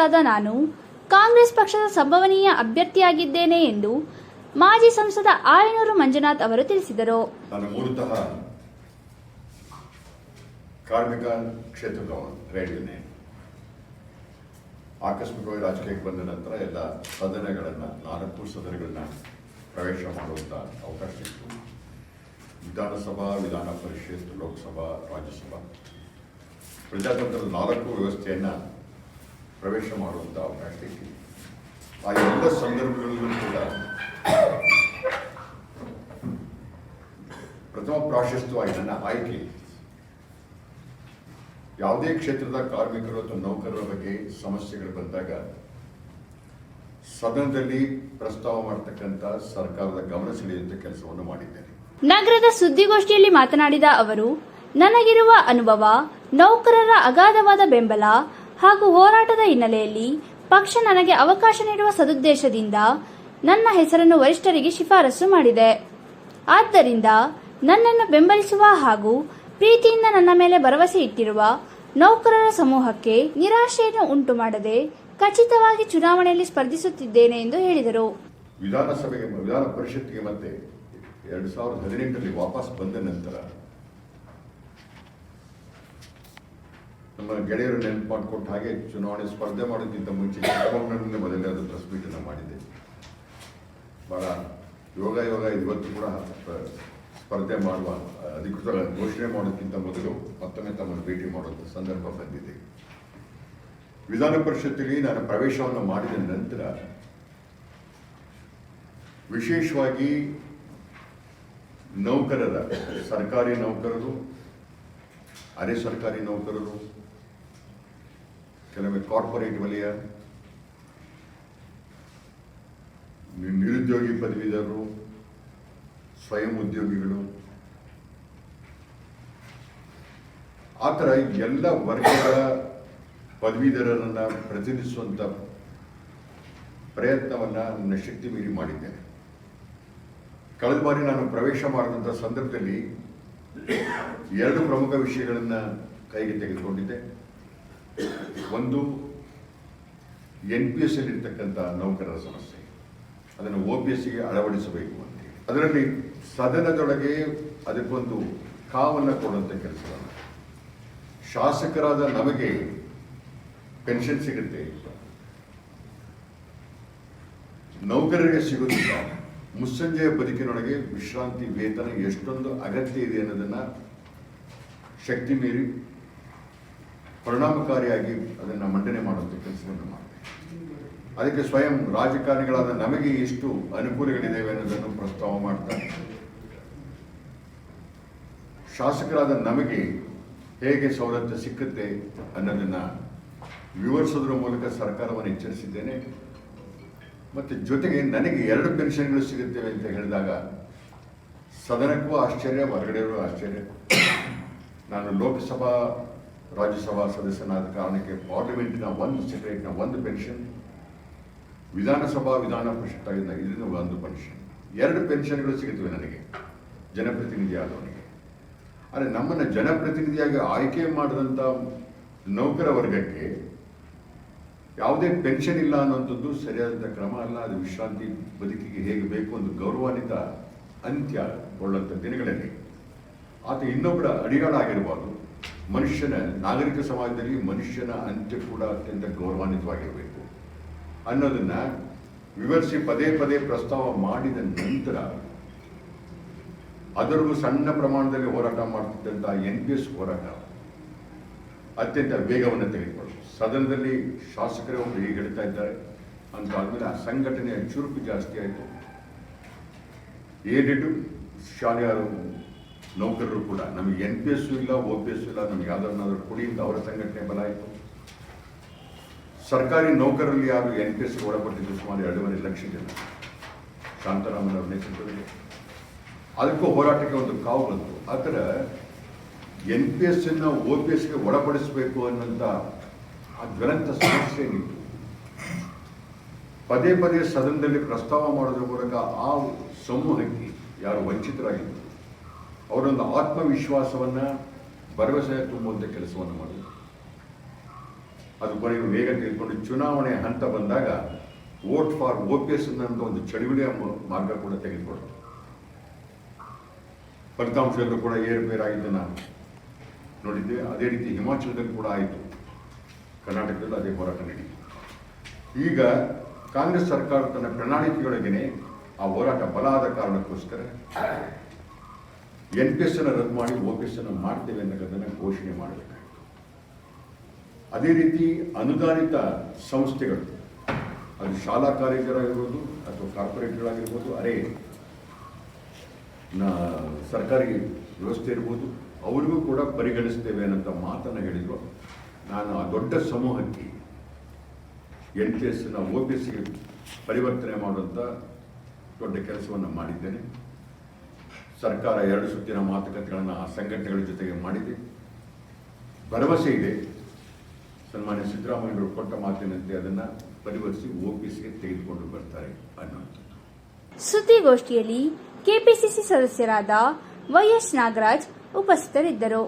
ಮಂಜುನಾಥ್ ನಾನು ಕಾಂಗ್ರೆಸ್ ಪಕ್ಷದ ಸಂಭವನೀಯ ಅಭ್ಯರ್ಥಿಯಾಗಿದ್ದೇನೆ ಎಂದು ಮಾಜಿ ಸಂಸದ ಆಯನೂರು ಮಂಜುನಾಥ್ ಅವರು ತಿಳಿಸಿದರು. ಕಾರ್ಮಿಕ ಕ್ಷೇತ್ರದವನು ರೇಡಿಯೋನೇ ಆಕಸ್ಮಿಕವಾಗಿ ರಾಜಕೀಯಕ್ಕೆ ಬಂದ ನಂತರ ಎಲ್ಲ ಸದನಗಳನ್ನು, ನಾಲ್ಕು ಸದನಗಳನ್ನ ಪ್ರವೇಶ ಮಾಡುವಂಥ ಅವಕಾಶ ಇತ್ತು. ವಿಧಾನಸಭಾ, ವಿಧಾನ ಪರಿಷತ್, ಲೋಕಸಭಾ, ರಾಜ್ಯಸಭಾ. ಪ್ರಜಾತಂತ್ರದ ನಾಲ್ಕು ವ್ಯವಸ್ಥೆಯನ್ನು ಪ್ರವೇಶ ಮಾಡುವಂಥ ಅವಕಾಶ ಆ ಎಲ್ಲ ಸಂದರ್ಭಗಳಲ್ಲೂ ಕೂಡ ಪ್ರಥಮ ಪ್ರಾಶಸ್ತ್ಯವಾಗಿ ನನ್ನ ಆಯ್ಕೆ ಯಾವುದೇ ಕ್ಷೇತ್ರದ ಕಾರ್ಮಿಕರು ಅಥವಾ ನೌಕರರ ಬಗ್ಗೆ ಸಮಸ್ಯೆಗಳು ಬಂದಾಗ ಸದನದಲ್ಲಿ ಪ್ರಸ್ತಾವ ಮಾಡತಕ್ಕಂಥ ಸರ್ಕಾರದ ಗಮನ ಸೆಳೆಯುವಂಥ ಕೆಲಸವನ್ನು ಮಾಡಿದ್ದೇನೆ. ನಗರದ ಸುದ್ದಿಗೋಷ್ಠಿಯಲ್ಲಿ ಮಾತನಾಡಿದ ಅವರು, ನನಗಿರುವ ಅನುಭವ ನೌಕರರ ಅಗಾಧವಾದ ಬೆಂಬಲ ಹಾಗೂ ಹೋರಾಟದ ಹಿನ್ನೆಲೆಯಲ್ಲಿ ಪಕ್ಷ ನನಗೆ ಅವಕಾಶ ನೀಡುವ ಸದುದ್ದೇಶದಿಂದ ನನ್ನ ಹೆಸರನ್ನು ವರಿಷ್ಠರಿಗೆ ಶಿಫಾರಸು ಮಾಡಿದೆ. ಆದ್ದರಿಂದ ನನ್ನನ್ನು ಬೆಂಬಲಿಸುವ ಹಾಗೂ ಪ್ರೀತಿಯಿಂದ ನನ್ನ ಮೇಲೆ ಭರವಸೆ ಇಟ್ಟಿರುವ ನೌಕರರ ಸಮೂಹಕ್ಕೆ ನಿರಾಶೆಯನ್ನು ಉಂಟು ಮಾಡದೆ ಖಚಿತವಾಗಿ ಚುನಾವಣೆಯಲ್ಲಿ ಸ್ಪರ್ಧಿಸುತ್ತಿದ್ದೇನೆ ಎಂದು ಹೇಳಿದರು. ವಿಧಾನಸಭೆಗೆ, ವಿಧಾನ ಪರಿಷತ್ಗೆ ಮತ್ತೆ ಎರಡು ಸಾವಿರದ ಹದಿನೆಂಟರಲ್ಲಿ ವಾಪಸ್ ಬಂದ ನಂತರ ನಮ್ಮ ಗೆಳೆಯರು ನೆನಪು ಮಾಡಿಕೊಟ್ಟ ಹಾಗೆ ಚುನಾವಣೆ ಸ್ಪರ್ಧೆ ಮಾಡೋದಕ್ಕಿಂತ ಮುಂಚೆ ಚಿಕ್ಕಮಗಳೂರಿನ ಮೊದಲೇ ಅದು ಪ್ರೆಸ್ ಮೀಟನ್ನು ಮಾಡಿದೆ ಬಹಳ ಯೋಗ ಯೋಗ, ಇವತ್ತು ಕೂಡ ಸ್ಪರ್ಧೆ ಮಾಡುವ ಅಧಿಕೃತ ಘೋಷಣೆ ಮಾಡೋದಕ್ಕಿಂತ ಮೊದಲು ಮತ್ತೊಮ್ಮೆ ತಮ್ಮನ್ನು ಭೇಟಿ ಮಾಡುವಂಥ ಸಂದರ್ಭ ಬಂದಿದೆ. ವಿಧಾನ ಪರಿಷತ್ತಿಗೆ ನಾನು ಪ್ರವೇಶವನ್ನು ಮಾಡಿದ ನಂತರ ವಿಶೇಷವಾಗಿ ನೌಕರರ, ಸರ್ಕಾರಿ ನೌಕರರು ಅರೆ ಸರ್ಕಾರಿ ನೌಕರರು, ಕೆಲವೇ ಕಾರ್ಪೊರೇಟ್ ವಲಯ ನಿರುದ್ಯೋಗಿ ಪದವೀಧರರು, ಸ್ವಯಂ ಉದ್ಯೋಗಿಗಳು. ಆ ಥರ ಎಲ್ಲ ವರ್ಗಗಳ ಪದವೀಧರರನ್ನು ಪ್ರತಿನಿಧಿಸುವಂಥ ಪ್ರಯತ್ನವನ್ನು ನನ್ನ ಶಕ್ತಿ ಮೀರಿ ಮಾಡಿದ್ದೇನೆ. ಕಳೆದ ಬಾರಿ ನಾನು ಪ್ರವೇಶ ಮಾಡಿದಂಥ ಸಂದರ್ಭದಲ್ಲಿ ಎರಡು ಪ್ರಮುಖ ವಿಷಯಗಳನ್ನು ಕೈಗೆ ತೆಗೆದುಕೊಂಡಿದ್ದೆ. ಒಂದು ಎನ್ ಪಿ ಎಸ್ ಅಲ್ಲಿರ್ತಕ್ಕಂಥ ನೌಕರರ ಸಮಸ್ಯೆ. ಅದನ್ನು ಒ ಪಿ ಎಸ್ಗೆ ಅಳವಡಿಸಬೇಕು ಅಂತ ಅದರಲ್ಲಿ ಸದನದೊಳಗೆ ಅದಕ್ಕೊಂದು ಕಾವನ್ನು ಕೊಡುವಂಥ ಕೆಲಸ. ಶಾಸಕರಾದ ನಮಗೆ ಪೆನ್ಷನ್ ಸಿಗುತ್ತೆ. ನೌಕರರಿಗೆ ಸಿಗುತ್ತಿಲ್ಲ. ಮುಸ್ಸಂಜೆಯ ಬದುಕಿನೊಳಗೆ ವಿಶ್ರಾಂತಿ, ವೇತನ ಎಷ್ಟೊಂದು ಅಗತ್ಯ ಇದೆ ಅನ್ನೋದನ್ನ ಶಕ್ತಿ ಮೀರಿ ಪರಿಣಾಮಕಾರಿಯಾಗಿ ಅದನ್ನು ಮಂಡನೆ ಮಾಡುವಂಥ ಕೆಲಸವನ್ನು ಮಾಡಿದೆ ಅದಕ್ಕೆ ಸ್ವಯಂ ರಾಜಕಾರಣಿಗಳಾದ ನಮಗೆ ಎಷ್ಟು ಅನುಕೂಲಗಳಿದ್ದೇವೆ ಅನ್ನೋದನ್ನು ಪ್ರಸ್ತಾವ ಮಾಡ್ತಾ ಶಾಸಕರಾದ ನಮಗೆ ಹೇಗೆ ಸವಲತ್ತು ಸಿಕ್ಕುತ್ತೆ ಅನ್ನೋದನ್ನ ವಿವರಿಸೋದ್ರ ಮೂಲಕ ಸರ್ಕಾರವನ್ನು ಎಚ್ಚರಿಸಿದ್ದೇನೆ. ಮತ್ತೆ ಜೊತೆಗೆ ನನಗೆ ಎರಡು ಪೆನ್ಷನ್ಗಳು ಸಿಗುತ್ತವೆ ಅಂತ ಹೇಳಿದಾಗ ಸದನಕ್ಕೂ ಆಶ್ಚರ್ಯ ಹೊರಗಡೆಯವರು ಆಶ್ಚರ್ಯ. ನಾನು ಲೋಕಸಭಾ, ರಾಜ್ಯಸಭಾ ಸದಸ್ಯನಾದ ಕಾರಣಕ್ಕೆ ಪಾರ್ಲಿಮೆಂಟಿನ ಒಂದು ಸೆಕ್ರೆಟ್ನ ಒಂದು ಪೆನ್ಷನ್, ವಿಧಾನಸಭಾ ವಿಧಾನ ಪರಿಷತ್ ಆಗಿದ್ದ ಇದರಿಂದ ಒಂದು ಪೆನ್ಷನ್. ಎರಡು ಪೆನ್ಷನ್ಗಳು ಸಿಗುತ್ತವೆ ನನಗೆ ಜನಪ್ರತಿನಿಧಿ ಆದವನಿಗೆ ಆದರೆ ನಮ್ಮನ್ನು ಜನಪ್ರತಿನಿಧಿಯಾಗಿ ಆಯ್ಕೆ ಮಾಡಿದಂಥ ನೌಕರ ವರ್ಗಕ್ಕೆ ಯಾವುದೇ ಪೆನ್ಷನ್ ಇಲ್ಲ ಅನ್ನುವಂಥದ್ದು ಸರಿಯಾದಂಥ ಕ್ರಮ ಅಲ್ಲ. ಅದು ವಿಶ್ರಾಂತಿ ಬದುಕಿಗೆ ಹೇಗೆ ಬೇಕು ಒಂದು ಗೌರವಾನ್ವಿತ ಅಂತ್ಯಗೊಳ್ಳುವಂಥ ದಿನಗಳಲ್ಲಿ. ಆತ ಇನ್ನೊಬ್ಬರ ಅಡಿಗಾಳಾಗಿರಬಾರ್ದು ಮನುಷ್ಯನ ನಾಗರಿಕ ಸಮಾಜದಲ್ಲಿ ಮನುಷ್ಯನ ಅಂತ್ಯ ಕೂಡ ಅತ್ಯಂತ ಗೌರವಾನ್ವಿತವಾಗಿರಬೇಕು. ಅನ್ನೋದನ್ನ ವಿವರಿಸಿ ಪದೇ ಪದೇ ಪ್ರಸ್ತಾವ ಮಾಡಿದ ನಂತರ ಅದರಲ್ಲೂ ಸಣ್ಣ ಪ್ರಮಾಣದಲ್ಲಿ ಹೋರಾಟ ಮಾಡ್ತಿದ್ದಂಥ ಎನ್ ಪಿ ಎಸ್ ಹೋರಾಟ. ಅತ್ಯಂತ ವೇಗವನ್ನು ತೆಗೆದುಕೊಳ್ಳಿ ಸದನದಲ್ಲಿ ಶಾಸಕರೇ ಒಬ್ಬರು ಹೀಗೆ ಹೇಳ್ತಾ ಇದ್ದಾರೆ ಅಂತ ಆದ್ಮೇಲೆ ಆ ಸಂಘಟನೆಯ ಚುರುಕು ಜಾಸ್ತಿ ಆಯಿತು. ಏಡೆಡ್ ಶಾಲೆಯ ನೌಕರರು ಕೂಡ, ನಮಗೆ ಎನ್ ಪಿ ಎಸ್ಸು ಇಲ್ಲ ಒ ಪಿ ಎಸ್ ಇಲ್ಲ, ನಮಗೆ ಯಾವ್ದಾದ್ರು ಕೊಡಿ ಅಂತ ಅವರ ಸಂಘಟನೆ ಬಲ ಆಯಿತು ಸರ್ಕಾರಿ ನೌಕರರಲ್ಲಿ ಯಾರು ಎನ್ ಪಿ ಎಸ್ಗೆ ಒಳಪಟ್ಟಿದ್ದು ಸುಮಾರು ಎರಡೂವರೆ ಲಕ್ಷ ಜನ. ಶಾಂತರಾಮನ್ ಅವರ ನೇತೃತ್ವದಲ್ಲಿ. ಅದಕ್ಕೂ ಹೋರಾಟಕ್ಕೆ ಒಂದು ಕಾವು ಬಂತು. ಆ ಎನ್ ಪಿ ಎಸ್ ಅನ್ನು ಒ ಪಿ ಎಸ್ಗೆ ಒಳಪಡಿಸಬೇಕು ಅನ್ನೋಂಥ ಆ ಜ್ವಲಂತ ಸಮಸ್ಯೆ ಏನಿತ್ತು ಪದೇ ಪದೇ ಸದನದಲ್ಲಿ ಪ್ರಸ್ತಾವ ಮಾಡೋದ್ರ ಮೂಲಕ ಆ ಸಮೂಹಕ್ಕೆ ಯಾರು ವಂಚಿತರಾಗಿದ್ದರು ಅವರೊಂದು ಆತ್ಮವಿಶ್ವಾಸವನ್ನ ಭರವಸೆ ತುಂಬುವಂಥ ಕೆಲಸವನ್ನು ಮಾಡಿದರು. ಅದು ಕೊನೆಗೆ ವೇಗ ತೆಗೆದುಕೊಂಡು ಚುನಾವಣೆ ಹಂತ ಬಂದಾಗ vote for O P S ಅನ್ನೋ ಒಂದು ಚಳುವಳಿಯ ಮಾರ್ಗ ಕೂಡ ತೆಗೆದುಕೊಳ್ಳೋದು ಫಲಿತಾಂಶ ಕೂಡ ಏರುಪೇರಾಗಿದ್ದನ್ನು ನೋಡಿದ್ದೆ ಅದೇ ರೀತಿ ಹಿಮಾಚಲದಲ್ಲಿ ಕೂಡ ಆಯಿತು. ಕರ್ನಾಟಕದಲ್ಲಿ ಅದೇ ಹೋರಾಟ ನಡೀತು. ಈಗ ಕಾಂಗ್ರೆಸ್ ಸರ್ಕಾರ ತನ್ನ ಪ್ರಣಾಳಿಕೆಯೊಳಗೇನೆ ಆ ಹೋರಾಟ ಬಲ ಆದ ಕಾರಣಕ್ಕೋಸ್ಕರ ಎನ್ ಪಿ ಎಸ್ ಅನ್ನು ರದ್ದು ಮಾಡಿ ಓ ಪಿ ಅನ್ನು ಮಾಡ್ತೇವೆ ಅನ್ನೋದನ್ನು ಘೋಷಣೆ ಮಾಡಬೇಕಾಗಿತ್ತು ಅದೇ ರೀತಿ ಅನುದಾನಿತ ಸಂಸ್ಥೆಗಳು, ಅದು ಶಾಲಾ ಕಾಲೇಜರಾಗಿರ್ಬೋದು ಅಥವಾ ಕಾರ್ಪೊರೇಟ್ಗಳಾಗಿರ್ಬೋದು, ಅರೆ ಸರ್ಕಾರಿ ವ್ಯವಸ್ಥೆ ಇರ್ಬೋದು ಅವರಿಗೂ ಕೂಡ ಪರಿಗಣಿಸ್ತೇವೆ ಅನ್ನೋಂಥ ಮಾತನ್ನು ಹೇಳಿದರು. ನಾನು ಆ ದೊಡ್ಡ ಸಮೂಹಕ್ಕೆ ಎನ್ ಪಿ ಎಸ್ನ ಒ ಪಿ ಪರಿವರ್ತನೆ ಮಾಡುವಂಥ ದೊಡ್ಡ ಕೆಲಸವನ್ನು ಮಾಡಿದ್ದೇನೆ. ಸರ್ಕಾರ ಎರಡು ಸುತ್ತಿನ ಮಾತುಕತೆಗಳನ್ನು ಆ ಸಂಘಟನೆಗಳ ಜೊತೆಗೆ ಮಾಡಿದೆ. ಭರವಸೆ ಇದೆ. ಸನ್ಮಾನ್ಯ ಸಿದ್ದರಾಮಯ್ಯವರು ಕೊಟ್ಟ ಮಾತಿನಂತೆ ಅದನ್ನು ಪರಿವರ್ತಿಸಿ ಒ ಪಿ ಸಿಗೆ ತೆಗೆದುಕೊಂಡು ಬರ್ತಾರೆ ಅನ್ನುವಂಥದ್ದು. ಸುದ್ದಿಗೋಷ್ಠಿಯಲ್ಲಿ ಕೆಪಿಸಿಸಿ ಸದಸ್ಯರಾದ ವೈಎಸ್ ನಾಗರಾಜ್ ಉಪಸ್ಥಿತರಿದ್ದರು.